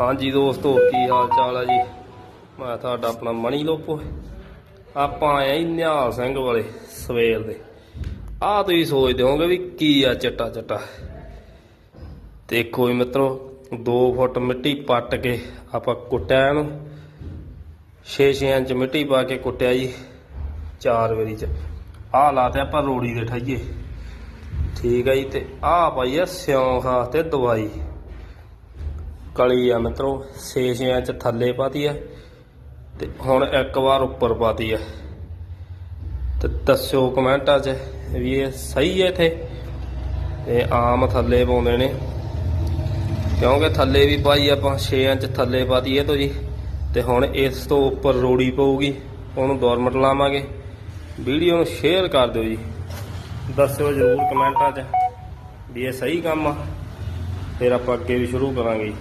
ਹਾਂਜੀ ਦੋਸਤੋ, ਕੀ ਹਾਲ ਚਾਲ ਹੈ ਜੀ? ਮੈਂ ਤੁਹਾਡਾ ਆਪਣਾ ਮਣੀ ਲੋਪੋ। ਆਪਾਂ ਆਏ ਆ ਨਿਹਾਲ ਸਿੰਘ ਵਾਲੇ ਸਵੇਰ ਦੇ। ਆਹ ਤੁਸੀਂ ਸੋਚਦੇ ਹੋਵੋਗੇ ਵੀ ਕੀ ਆ ਚੱਟਾ ਚੱਟਾ ਦੇਖੋ ਜੀ ਮਿੱਤਰੋ 2 ਫੁੱਟ ਮਿੱਟੀ ਪੱਟ ਕੇ ਆਪਾਂ ਕੁੱਟਿਆ ਇਹਨੂੰ। 6-6 ਇੰਚ ਮਿੱਟੀ ਪਾ ਕੇ ਕੁੱਟਿਆ ਜੀ, ਚਾਰ ਵਾਰੀ ਚ। ਆਹ ਲਾਤੇ ਆਪਾਂ ਰੋੜੀ ਦੇ ਠਾਈਏ। ਠੀਕ ਆ ਜੀ, ਤੇ ਆਹ ਪਾਈ ਆ ਸਿਉਂ ਖਾਸ ਤੇ ਦਵਾਈ। ਕਲੀ ਆ ਮਿੱਤਰੋ 6-6 ਇੰਚ ਥੱਲੇ ਪਾਤੀ ਆ ਤੇ ਹੁਣ ਇੱਕ ਵਾਰ ਉੱਪਰ ਪਾਤੀ ਆ। ਤੇ ਦੱਸਿਓ ਕਮੈਂਟਾਂ 'ਚ ਵੀ ਇਹ ਸਹੀ ਹੈ ਇਥੇ। ਇਹ ਆਮ ਥੱਲੇ ਪਾਉਂਦੇ ਨੇ। ਕਿਉਂਕਿ ਥੱਲੇ ਵੀ ਪਾਈ ਆਪਾਂ 6 ਇੰਚ ਥੱਲੇ ਪਾਤੀ ਇਹ ਤੋਂ ਜੀ। ਤੇ ਹੁਣ ਇਸ ਤੋਂ ਉੱਪਰ ਰੋੜੀ ਪਊਗੀ, ਉਹਨੂੰ ਡੋਰਮਟ ਲਾਵਾਂਗੇ। ਵੀਡੀਓ ਨੂੰ ਸ਼ੇਅਰ ਕਰ ਦਿਓ ਜੀ। ਦੱਸਿਓ ਜਰੂਰ ਕਮੈਂਟਾਂ 'ਚ ਵੀ ਇਹ ਸਹੀ ਕੰਮ ਆ। ਫਿਰ ਆਪਾਂ ਅੱਗੇ ਵੀ ਸ਼ੁਰੂ ਕਰਾਂਗੇ ਜੀ।